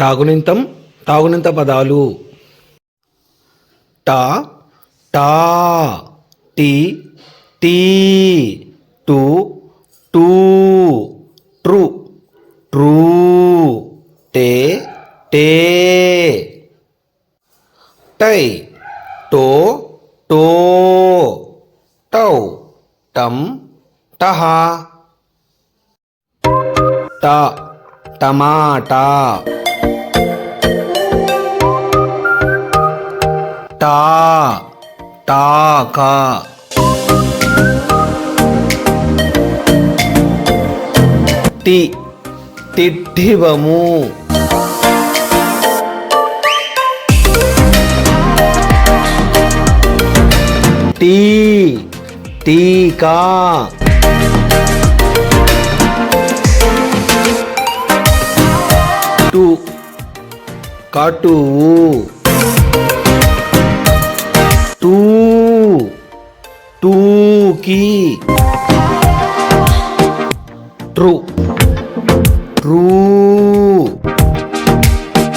తాగునింతం తాగునింత పదాలు. టా టా టీ టీ టు టూ ట్రూ. ట్రూ టే టే. టై టో టో. టౌ టం టహ. ట టమాటా. టా టాకా టి టిడ్డివము టీ టీకా టు కటువు టూకి ట్రూ. ట్రూ.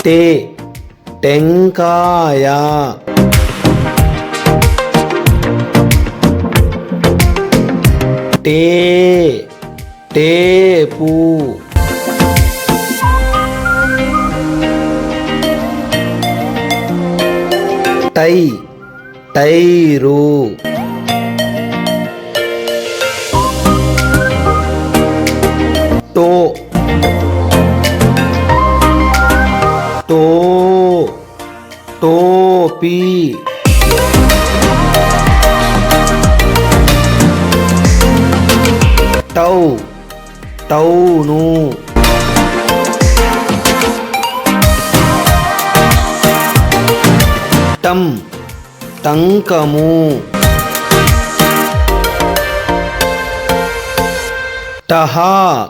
టే. టెంకాయ. టే. టేపు. టై. టైరు. టో టో టోపీ టౌ. టౌను. టం. టంకము. టహా.